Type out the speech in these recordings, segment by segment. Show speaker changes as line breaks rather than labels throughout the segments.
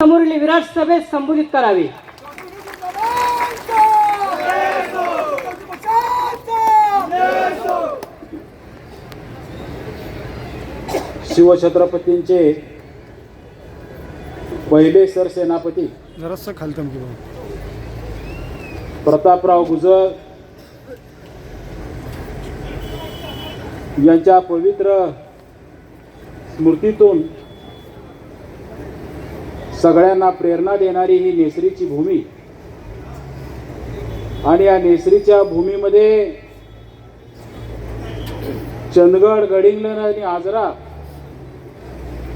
समोरील विराट सभेत संबोधित करावे.
शिवछत्रपतींचे पहिले सरसेनापती प्रतापराव गुजर यांच्या पवित्र स्मृतीतून सगळ्यांना प्रेरणा देणारी ही नेसरीची भूमी. आणि या नेसरीच्या भूमीमध्ये चंदगड गडिंगलन आणि आजरा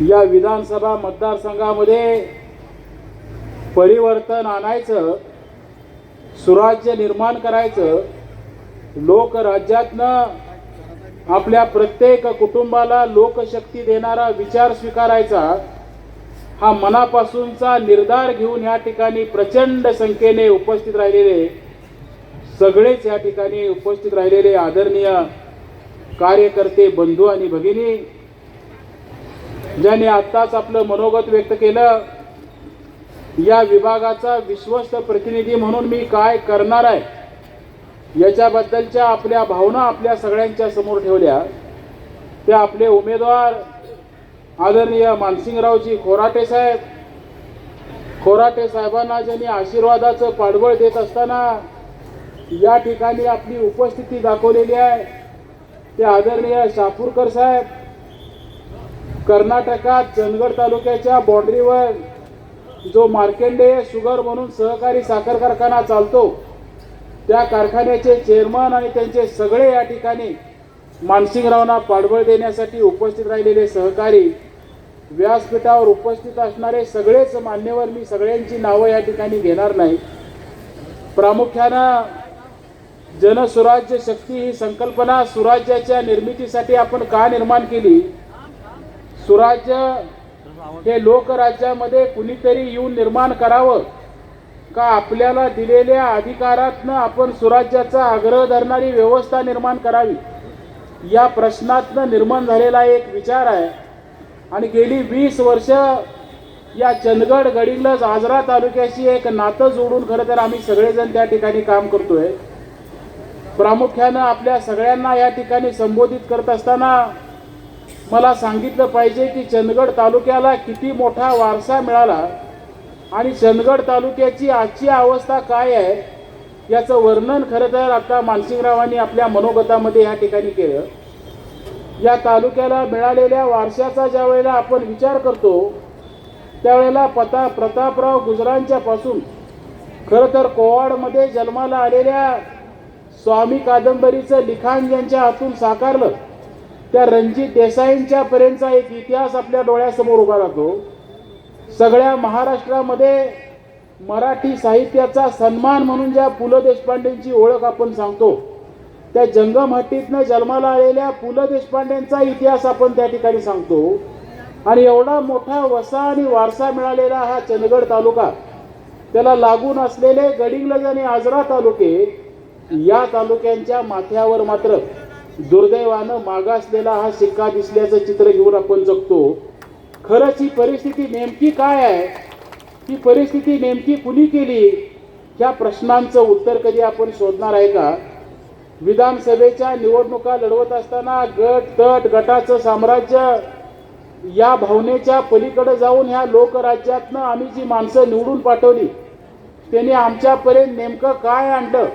या विधानसभा मतदारसंघामध्ये परिवर्तन आणायचं सुराज्य निर्माण करायचं लोकराज्यातनं आपल्या प्रत्येक कुटुंबाला लोकशक्ती देणारा विचार स्वीकारायचा हा मनापासूनचा निर्धार घेऊन या ठिकाणी प्रचंड संख्येने उपस्थित राहिलेले सगळेच या ठिकाणी उपस्थित राहिलेले आदरणीय कार्यकर्ते बंधू आणि भगिनी ज्यांनी आत्ताच आपलं मनोगत व्यक्त केलं या विभागाचा विश्वस्त प्रतिनिधी म्हणून मी काय करणार आहे याच्याबद्दलच्या आपल्या भावना आपल्या सगळ्यांच्या समोर ठेवल्या. त्या आपले उमेदवार आदरणीय मानसिंगरावजी खोराटे साहेब. खोराटे साहेबांना ज्यांनी आशीर्वादाचं पाठबळ देत असताना या ठिकाणी आपली उपस्थिती दाखवलेली आहे ते आदरणीय शापूरकर साहेब. कर्नाटकात चंदगड तालुक्याच्या बाँड्रीवर जो मार्केंडे शुगर म्हणून सहकारी साखर कारखाना चालतो त्या कारखान्याचे चेअरमन आणि त्यांचे सगळे या ठिकाणी मानसिंगरावना पाठबळ देण्यासाठी उपस्थित राहिलेले सहकारी व्यासपीठावर उपस्थित असणारे सगळेच मान्यवर मी सगळ्यांची नावं या ठिकाणी घेणार नाही. प्रामुख्यानं जनसुराज्य शक्ती ही संकल्पना सुराज्याच्या निर्मितीसाठी आपण का निर्माण केली? सुराज्य हे लोकराज्यामध्ये कुणीतरी येऊन निर्माण करावं? का आपल्याला दिलेल्या अधिकारातनं आपण सुराज्याचा आग्रह धरणारी व्यवस्था निर्माण करावी? या प्रश्नातनं निर्माण झालेला एक विचार आहे. आणि गेली वीस वर्ष या चंदगड गडिंग्लज आजरा तालुक्याशी एक नातं जोडून खरं तर आम्ही सगळेजण त्या ठिकाणी काम करतोय. प्रामुख्यानं आपल्या सगळ्यांना या ठिकाणी संबोधित करत असताना मला सांगितलं पाहिजे की चंदगड तालुक्याला किती मोठा वारसा मिळाला आणि चंदगड तालुक्याची आजची अवस्था काय आहे याचं वर्णन खरं तर आता मानसिंगरावांनी आपल्या मनोगतामध्ये या ठिकाणी केलं. या तालुक्याला मिळालेल्या वारशाचा ज्या वेळेला आपण विचार करतो त्यावेळेला पता प्रतापराव गुजरांच्या पासून खरं तर कोवाडमध्ये जन्माला आलेल्या स्वामी कादंबरीचं लिखाण ज्यांच्या हातून साकारलं त्या रणजित देसाईंच्या पर्यंतचा एक इतिहास आपल्या डोळ्यासमोर उभा राहतो. सगळ्या महाराष्ट्रामध्ये मराठी साहित्याचा सन्मान म्हणून ज्या पु ल देशपांडेंची ओळख आपण सांगतो त्या जंगमहट्टीतनं जन्माला आलेल्या पु ल देशपांडेंचा इतिहास आपण त्या ठिकाणी सांगतो. आणि एवढा मोठा वसा आणि वारसा मिळालेला हा चंदगड तालुका त्याला लागून असलेले गडिंग्लज आणि आजरा तालुके या तालुक्यांच्या माथ्यावर मात्र दुर्दैवानं मागासलेला हा शिक्का दिसल्याचं चित्र घेऊन आपण जगतो. खरंच ही परिस्थिती नेमकी काय आहे? ही परिस्थिती नेमकी कुणी केली? ह्या प्रश्नांचं उत्तर कधी आपण शोधणार आहे का? विधानसभेच्या निवडणुका लढवत असताना गट तट गटाचं साम्राज्य या भावनेच्या पलीकडे जाऊन ह्या लोकराज्यातनं आम्ही जी माणसं निवडून पाठवली त्यांनी आमच्यापर्यंत नेमकं काय आणलं?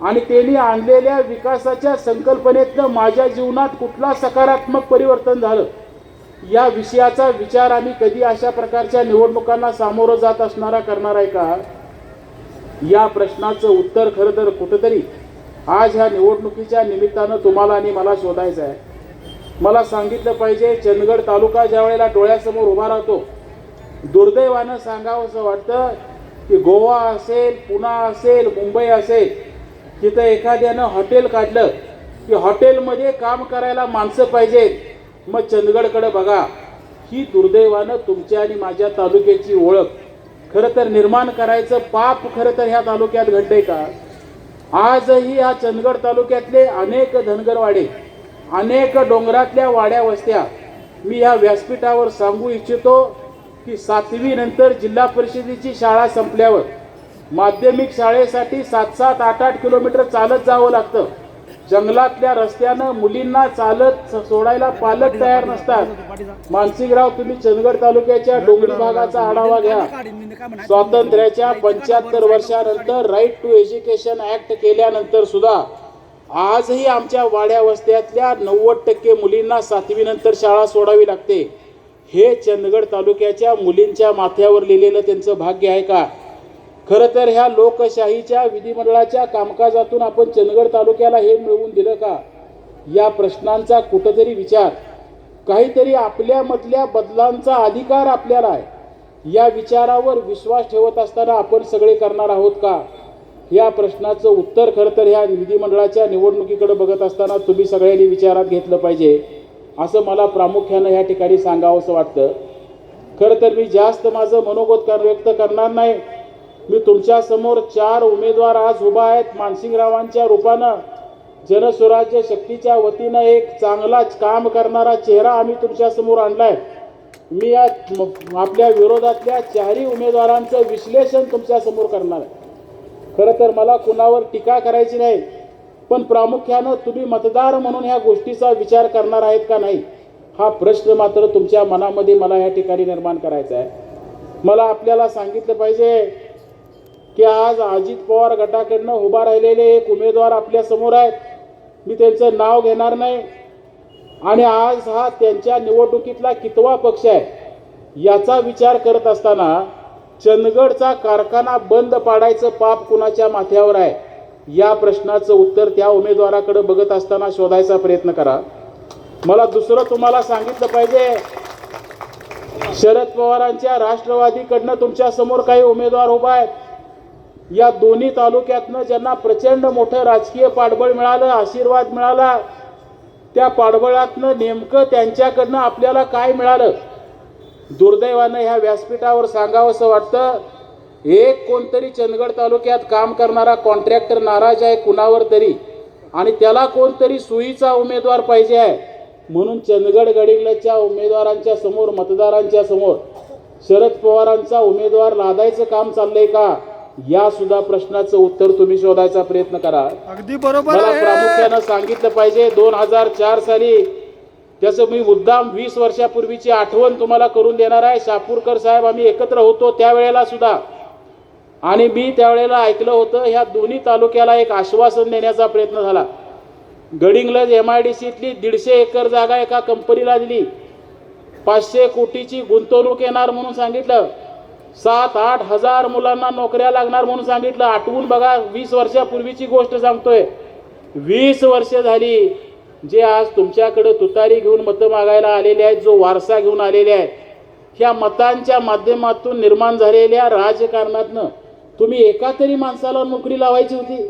आणि त्यांनी आणलेल्या विकासाच्या संकल्पनेतनं माझ्या जीवनात कुठला सकारात्मक परिवर्तन झालं? या विषयाचा विचार आम्ही कधी अशा प्रकारच्या निवडणुकांना सामोरं जात असणारा करणार आहे का? या प्रश्नाचं उत्तर खरं तर कुठंतरी आज ह्या निवडणुकीच्या निमित्तानं तुम्हाला आणि मला शोधायचं आहे. मला सांगितलं पाहिजे चंदगड तालुका ज्या वेळेला डोळ्यासमोर उभा राहतो दुर्दैवानं सांगावं असं वाटतं की गोवा असेल पुणा असेल मुंबई असेल तिथं एखाद्यानं हॉटेल काढलं की हॉटेलमध्ये काम करायला माणसं पाहिजेत. मग चंदगडकडे बघा. ही दुर्दैवानं तुमच्या आणि माझ्या तालुक्याची ओळख. खरं तर निर्माण करायचं पाप खरं तर ह्या तालुक्यात घडलंय का? आजही ह्या चंदगड तालुक्यातले अनेक धनगरवाडे अनेक डोंगरातल्या वाड्या वस्त्या मी ह्या व्यासपीठावर सांगू इच्छितो की सातवी नंतर जिल्हा परिषदेची शाळा संपल्यावर माध्यमिक शाळेसाठी सात सात आठ आठ किलोमीटर चालत जावं लागतं. जंगलातल्या रस्त्यानं मुलींना चालत सोडायला पालक तयार नसतात. मानसिंगराव तुम्ही चंदगड तालुक्याच्या डोंगरी भागाचा आढावा घ्या. स्वातंत्र्याच्या पंच्याहत्तर वर्षानंतर राईट टू एज्युकेशन ऍक्ट केल्यानंतर सुद्धा आजही आमच्या वाड्या वस्त्यातल्या नव्वद टक्के मुलींना सातवी नंतर शाळा सोडावी लागते. हे चंदगड तालुक्याच्या मुलींच्या माथ्यावर लिहिलेलं त्यांचं भाग्य आहे का? खरं तर ह्या लोकशाहीच्या विधिमंडळाच्या कामकाजातून आपण चंदगड तालुक्याला हे मिळवून दिलं का? या प्रश्नांचा कुठंतरी विचार. काहीतरी आपल्यामधल्या बदलांचा अधिकार आपल्याला आहे. या विचारावर विश्वास ठेवत असताना आपण सगळे करणार आहोत का? या प्रश्नाचं उत्तर खरं तर ह्या विधिमंडळाच्या निवडणुकीकडे बघत असताना तुम्ही सगळ्यांनी विचारात घेतलं पाहिजे. असं मला प्रामुख्यानं या ठिकाणी सांगावंसं वाटतं. खरं तर मी जास्त माझं मनोगत कर व्यक्त करणार नाही. मी तुमच्यासमोर चार उमेदवार आज उभा आहेत. मानसिंगरावांच्या रूपानं जनस्वराज्य शक्तीच्या वतीनं एक चांगलाच काम करणारा चेहरा आम्ही तुमच्यासमोर आणलाय. मी या म- आपल्या विरोधातल्या चारही उमेदवारांचं विश्लेषण तुमच्यासमोर करणार आहे. खरं तर मला कुणावर टीका करायची नाही पण प्रामुख्यानं तुम्ही मतदार म्हणून ह्या गोष्टीचा विचार करणार आहेत का नाही हा प्रश्न मात्र तुमच्या मनामध्ये मला या ठिकाणी निर्माण करायचा आहे. मला आपल्याला सांगितलं पाहिजे की आज अजित पवार गटाकडनं उभा राहिलेले एक उमेदवार आपल्यासमोर आहेत. मी त्यांचं नाव घेणार नाही. आणि आज हा त्यांच्या निवडणुकीतला कितवा पक्ष आहे याचा विचार करत असताना चंदगडचा कारखाना बंद पाडायचं पाप कुणाच्या माथ्यावर आहे या प्रश्नाचं उत्तर त्या उमेदवाराकडे बघत असताना शोधायचा प्रयत्न करा. मला दुसरं तुम्हाला सांगितलं पाहिजे शरद पवारांच्या राष्ट्रवादीकडनं तुमच्यासमोर काही उमेदवार उभा आहेत. या दोन्ही तालुक्यातनं ज्यांना प्रचंड मोठं राजकीय पाठबळ मिळालं आशीर्वाद मिळाला त्या पाठबळातनं नेमकं त्यांच्याकडनं आपल्याला काय मिळालं? दुर्दैवानं ह्या व्यासपीठावर सांगावंसं वाटतं एक कोणतरी चंदगड तालुक्यात काम करणारा कॉन्ट्रॅक्टर नाराज आहे कुणावर तरी आणि त्याला कोणतरी सुईचा उमेदवार पाहिजे आहे. म्हणून चंदगड गडिंगलच्या उमेदवारांच्या समोर मतदारांच्या समोर शरद पवारांचा उमेदवार लादायचं काम चाललंय का? या सुद्धा प्रश्नाचं उत्तर तुम्ही शोधायचा प्रयत्न करा.
अगदी बरोबर
मला प्रामुख्यानं सांगितलं पाहिजे दोन हजार चार साली त्याचं मी मुद्दाम वीस वर्षापूर्वीची आठवण तुम्हाला करून देणार आहे शापूरकर साहेब आम्ही एकत्र होतो त्यावेळेला सुद्धा. आणि मी त्यावेळेला ऐकलं होतं ह्या दोन्ही तालुक्याला एक आश्वासन देण्याचा प्रयत्न झाला. गडिंगलज एम आय डी सीतली दीडशे एकर जागा एका कंपनीला दिली. पाचशे कोटीची गुंतवणूक येणार म्हणून सांगितलं. सात आठ हजार मुलांना नोकऱ्या लागणार म्हणून सांगितलं. आठवून बघा वीस वर्षापूर्वीची गोष्ट सांगतोय. वीस वर्ष झाली. जे आज तुमच्याकडे तुतारी घेऊन मतं मागायला आलेले आहेत जो वारसा घेऊन आलेले आहेत ह्या मतांच्या माध्यमातून निर्माण झालेल्या राजकारणातनं तुम्ही एका तरी माणसाला नोकरी लावायची होती.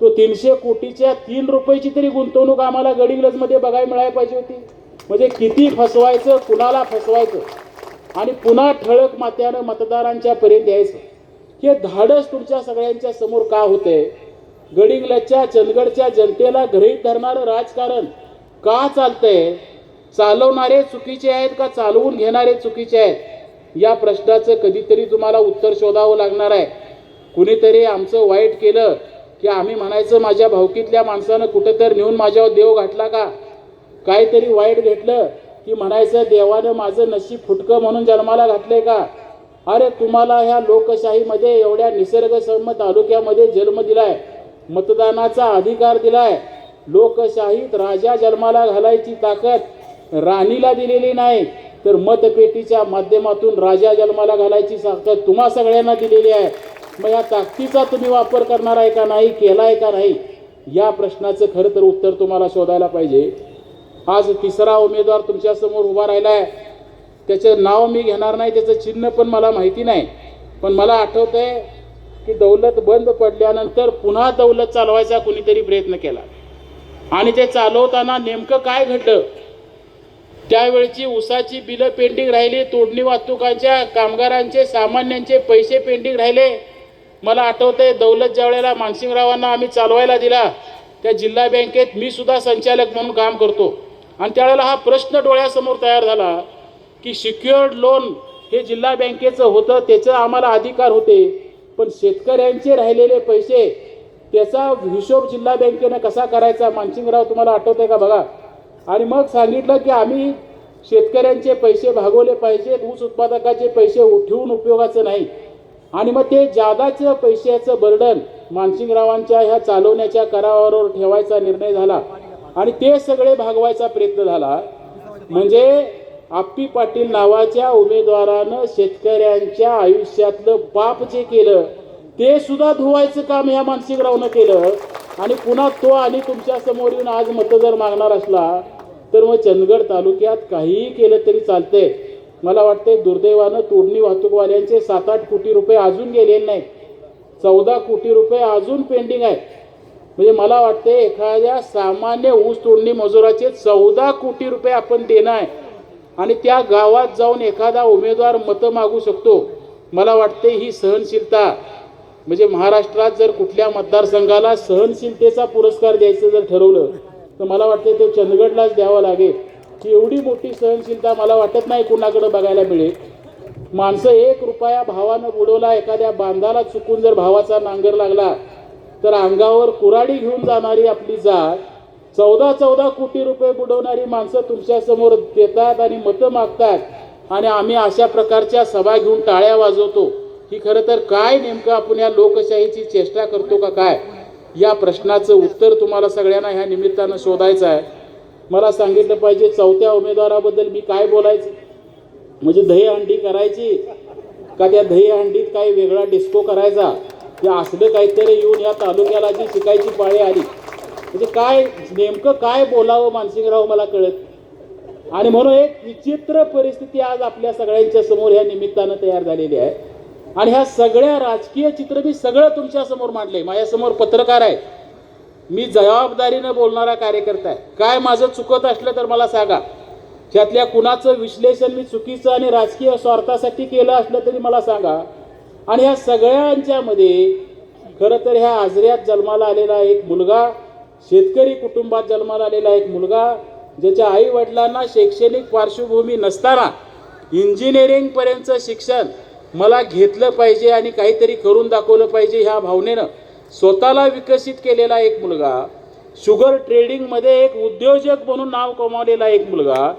तो तीनशे कोटीच्या तीन रुपयाची तरी गुंतवणूक आम्हाला गडिंगलजमध्ये बघायला मिळायला पाहिजे होती. म्हणजे किती फसवायचं कुणाला फसवायचं? आणि पुन्हा ठळक मात्यानं मतदारांच्या पर्यंत यायचं हे धाडस तुमच्या सगळ्यांच्या समोर का होते? गडिंगलच्या चंदगडच्या जनतेला गृहीत धरणारं राजकारण का चालतंय? चालवणारे चुकीचे आहेत का चालवून घेणारे चुकीचे आहेत? या प्रश्नाचं कधीतरी तुम्हाला उत्तर शोधावं लागणार आहे. कुणीतरी आमचं वाईट केलं की आम्ही म्हणायचं माझ्या भावकीतल्या माणसानं कुठेतरी नेऊन माझ्यावर देव घातला का? काहीतरी वाईट घेतलं की म्हणायचं देवानं माझं नशीब फुटकं म्हणून जन्माला घातले का? अरे तुम्हाला ह्या लोकशाहीमध्ये एवढ्या निसर्गसम्म तालुक्यामध्ये जन्म दिलाय मतदानाचा अधिकार दिलाय. लोकशाहीत राजा जन्माला घालायची ताकद राणीला दिलेली नाही तर मतपेटीच्या माध्यमातून राजा जन्माला घालायची ताकद तुम्हा सगळ्यांना दिलेली आहे. मग या ताकदीचा तुम्ही वापर करणार आहे का नाही केला आहे का नाही? या प्रश्नाचं खरं तर उत्तर तुम्हाला शोधायला पाहिजे. आज तिसरा उमेदवार तुमच्यासमोर उभा राहिला आहे त्याचं नाव मी घेणार नाही त्याचं चिन्ह पण मला माहिती नाही. पण मला आठवत आहे की दौलत बंद पडल्यानंतर पुन्हा दौलत चालवायचा कुणीतरी प्रयत्न केला. आणि ते चालवताना नेमकं काय घडलं? त्यावेळची उसाची बिलं पेंडिंग राहिली तोडणी वाहतुकांच्या कामगारांचे सामान्यांचे पैसे पेंडिंग राहिले. मला आठवतंय दौलत ज्या वेळेला मानसिंगरावांना आम्ही चालवायला दिला त्या जिल्हा बँकेत मी सुद्धा संचालक म्हणून काम करतो. आणि त्यावेळेला हा प्रश्न डोळ्यासमोर तयार झाला की सिक्युअर्ड लोन हे जिल्हा बँकेचं होतं त्याचं आम्हाला अधिकार होते. पण शेतकऱ्यांचे राहिलेले पैसे त्याचा हिशोब जिल्हा बँकेनं कसा करायचा? मानसिंगराव तुम्हाला आठवतंय का बघा? आणि मग सांगितलं की आम्ही शेतकऱ्यांचे पैसे भागवले पाहिजेत ऊस उत्पादकाचे पैसे ठेवून उपयोगाचं नाही. आणि मग ते जादाचं पैशाचं बर्डन मानसिंगरावांच्या ह्या चालवण्याच्या करारावर ठेवायचा निर्णय झाला. आणि ते सगळे भागवायचा प्रयत्न झाला. म्हणजे आप्पी पाटील नावाच्या उमेदवारानं शेतकऱ्यांच्या आयुष्यातलं पाप जे केलं ते सुद्धा धुवायचं काम ह्या मानसिकरावनं केलं. आणि पुन्हा तो आणि तुमच्यासमोर येऊन आज मतं जर मागणार असला तर मग चंदगड तालुक्यात काहीही केलं तरी चालतंय. मला वाटतंय दुर्दैवानं तोडणी वाहतूकवाल्यांचे सात आठ कोटी रुपये अजून गेलेले नाहीत. चौदा कोटी रुपये अजून पेंडिंग आहेत. म्हणजे मला वाटते एखाद्या सामान्य ऊस तोडणी मजुराचे चौदा कोटी रुपये आपण देणं आहे. आणि त्या गावात जाऊन एखादा उमेदवार मतं मागू शकतो. मला वाटते ही सहनशीलता म्हणजे महाराष्ट्रात जर कुठल्या मतदारसंघाला सहनशीलतेचा पुरस्कार द्यायचं जर ठरवलं तर मला वाटते ते चंदगडलाच द्यावं लागेल. की एवढी मोठी सहनशीलता मला वाटत नाही कुणाकडे बघायला मिळेल. माणसं एक रुपया भावानं बुडवला एखाद्या बांधाला चुकून जर भावाचा नांगर लागला तर अंगावर कुराडी घेऊन जाणारी आपली जात चौदा चौदा कोटी रुपये बुडवणारी माणसं तुमच्यासमोर देतात आणि मतं मागतात. आणि आम्ही अशा प्रकारच्या सभा घेऊन टाळ्या वाजवतो. ही खरं तर काय नेमकं आपण या लोकशाहीची चेष्टा करतो का काय? या प्रश्नाचं उत्तर तुम्हाला सगळ्यांना ह्या निमित्तानं शोधायचं आहे. मला सांगितलं पाहिजे चौथ्या उमेदवाराबद्दल मी काय बोलायचं? म्हणजे दहीहंडी करायची? का त्या दहीहंडीत काही वेगळा डिस्को करायचा? हे असलं काहीतरी येऊन या तालुक्याला जी शिकायची पाळी आली. म्हणजे काय नेमकं काय बोलावं मानसिंगराव मला कळत आणि म्हणून एक विचित्र परिस्थिती आज आपल्या सगळ्यांच्या समोर ह्या निमित्तानं तयार झालेली आहे. आणि ह्या सगळ्या राजकीय चित्र मी सगळं तुमच्यासमोर मांडलंय. माझ्यासमोर पत्रकार आहे मी जबाबदारीनं बोलणारा कार्यकर्ता आहे. काय माझं चुकत असलं तर मला सांगा. त्यातल्या कुणाचं विश्लेषण मी चुकीचं आणि राजकीय स्वार्थासाठी केलं असलं तरी मला सांगा. आणि या सगळ्यांच्यामध्ये खरं तर ह्या आजऱ्यात जन्माला आलेला एक मुलगा शेतकरी कुटुंबात जन्माला आलेला एक मुलगा ज्याच्या आई वडिलांना शैक्षणिक पार्श्वभूमी नसताना इंजिनिअरिंगपर्यंतचं शिक्षण मला घेतलं पाहिजे आणि काहीतरी करून दाखवलं पाहिजे ह्या भावनेनं स्वतःला विकसित केलेला एक मुलगा शुगर ट्रेडिंगमध्ये एक उद्योजक म्हणून नाव कमावलेला एक मुलगा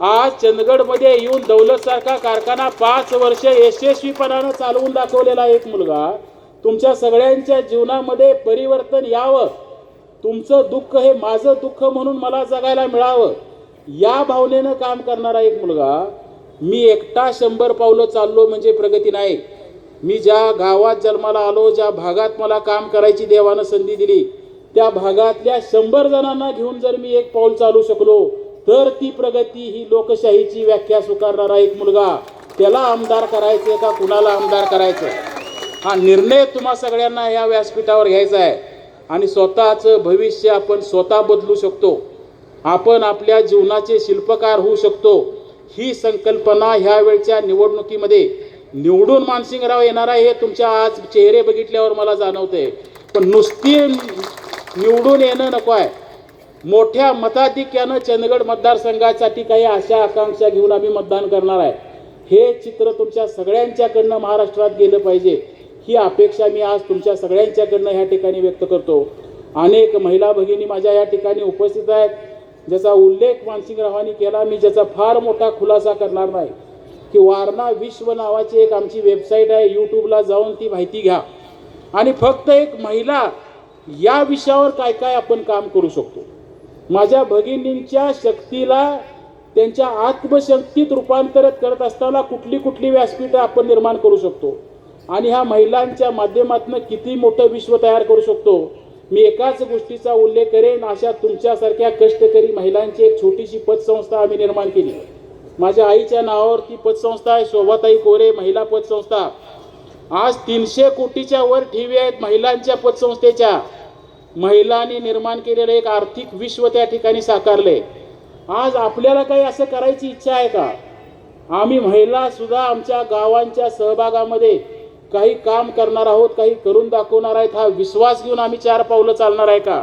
आज चंदगडमध्ये येऊन दौलतसारखा कारखाना पाच वर्ष यशस्वीपणानं चालवून दाखवलेला एक मुलगा तुमच्या सगळ्यांच्या जीवनामध्ये परिवर्तन यावं. तुमचं दुःख हे माझं दुःख म्हणून मला जगायला मिळावं. या भावनेनं काम करणारा एक मुलगा मी एकटा शंभर पावलं चाललो म्हणजे प्रगती नाही. मी ज्या गावात जन्माला आलो ज्या भागात मला काम करायची देवानं संधी दिली त्या भागातल्या शंभर जणांना घेऊन जर मी एक पाऊल चालू शकलो तर ती प्रगती ही लोकशाहीची व्याख्या स्वीकारणारा एक मुलगा. त्याला आमदार करायचं का कुणाला आमदार करायचं हा निर्णय तुम्हा सगळ्यांना या व्यासपीठावर घ्यायचा आहे. आणि स्वतःचं भविष्य आपण स्वतः बदलू शकतो. आपण आपल्या जीवनाचे शिल्पकार होऊ शकतो. ही संकल्पना ह्या वेळच्या निवडणुकीमध्ये निवडून मानसिंगराव येणार आहे हे तुमच्या आज चेहरे बघितल्यावर मला जाणवते पण नुसती निवडून येणं नको आहे. मोठ्या मताधिक्यानं चंदगड मतदारसंघासाठी काही आशा आकांक्षा घेऊन आम्ही मतदान करणार आहे. हे चित्र तुमच्या सगळ्यांच्याकडनं महाराष्ट्रात गेलं पाहिजे. ही अपेक्षा मी आज तुमच्या सगळ्यांच्याकडनं ह्या ठिकाणी व्यक्त करतो. अनेक महिला भगिनी माझ्या या ठिकाणी उपस्थित आहेत. ज्याचा उल्लेख मानसिंगरावांनी केला मी ज्याचा फार मोठा खुलासा करणार नाही. की वारणा विश्व नावाची एक आमची वेबसाईट आहे. यूट्यूबला जाऊन ती माहिती घ्या. आणि फक्त एक महिला या विषयावर काय काय आपण काम करू शकतो? माझ्या भगिनींच्या शक्तीला त्यांच्या आत्मशक्तीत रूपांतरित करत असताना कुठली कुठली व्यासपीठं आपण निर्माण करू शकतो? आणि ह्या महिलांच्या माध्यमातून किती मोठं विश्व तयार करू शकतो? मी एकाच गोष्टीचा उल्लेख करेन अशा तुमच्यासारख्या कष्टकरी महिलांची एक छोटीशी पतसंस्था आम्ही निर्माण केली. माझ्या आईच्या नावावर ती पतसंस्था आहे शोभाताई कोरे महिला पतसंस्था. आज तीनशे कोटीच्या वर ठेवी आहेत महिलांच्या पतसंस्थेच्या. महिलांनी निर्माण केलेलं एक आर्थिक विश्व त्या ठिकाणी साकारले आज आपल्याला काही असं करायची इच्छा आहे का? आम्ही महिला सुद्धा आमच्या गावांच्या सहभागामध्ये काही काम करणार आहोत काही करून दाखवणार आहेत हा विश्वास घेऊन आम्ही चार पावलं चालणार आहे का?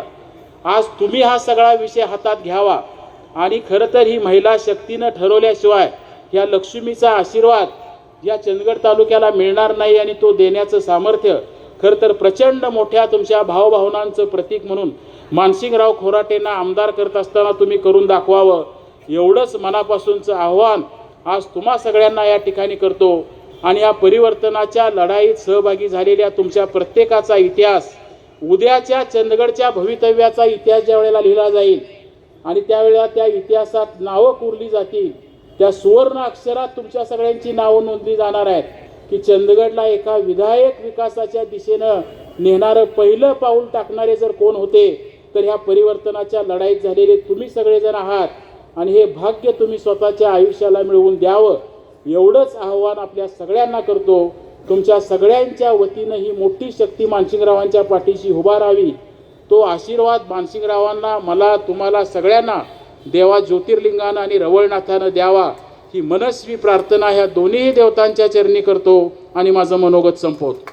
आज तुम्ही हा सगळा विषय हातात घ्यावा. आणि खरं तर ही महिला शक्तीनं ठरवल्याशिवाय या लक्ष्मीचा आशीर्वाद या चंदगड तालुक्याला मिळणार नाही आणि तो देण्याचं सामर्थ्य खरं तर प्रचंड मोठ्या तुमच्या भावभावनांचं प्रतीक म्हणून मानसिंगराव खोराटेंना आमदार करत असताना तुम्ही करून दाखवावं एवढंच मनापासूनचं आव्हान आज तुम्हा सगळ्यांना या ठिकाणी करतो. आणि या परिवर्तनाच्या लढाईत सहभागी झालेल्या तुमच्या प्रत्येकाचा इतिहास उद्याच्या चंदगडच्या भवितव्याचा इतिहास ज्या वेळेला लिहिला जाईल आणि त्यावेळेला त्या इतिहासात नावं कोरली जातील त्या सुवर्ण अक्षरात तुमच्या सगळ्यांची नावं नोंदली जाणार आहेत. की चंदगडला एका विधायक विकासाच्या दिशेनं नेणारं पहिलं पाऊल टाकणारे जर कोण होते तर ह्या परिवर्तनाच्या लढाईत झालेले तुम्ही सगळेजण आहात आणि हे भाग्य तुम्ही स्वतःच्या आयुष्याला मिळवून द्यावं. एवढंच आव्हान आपल्या सगळ्यांना करतो. तुमच्या सगळ्यांच्या वतीनं ही मोठी शक्ती मानसिंगरावांच्या पाठीशी उभा राहावी. तो आशीर्वाद मानसिंगरावांना मला तुम्हाला सगळ्यांना देवा ज्योतिर्लिंगानं आणि रवळनाथानं द्यावा. ही मनस्वी प्रार्थना ह्या दोन्ही देवतांच्या चरणी करतो आणि माझं मनोगत संपवतो.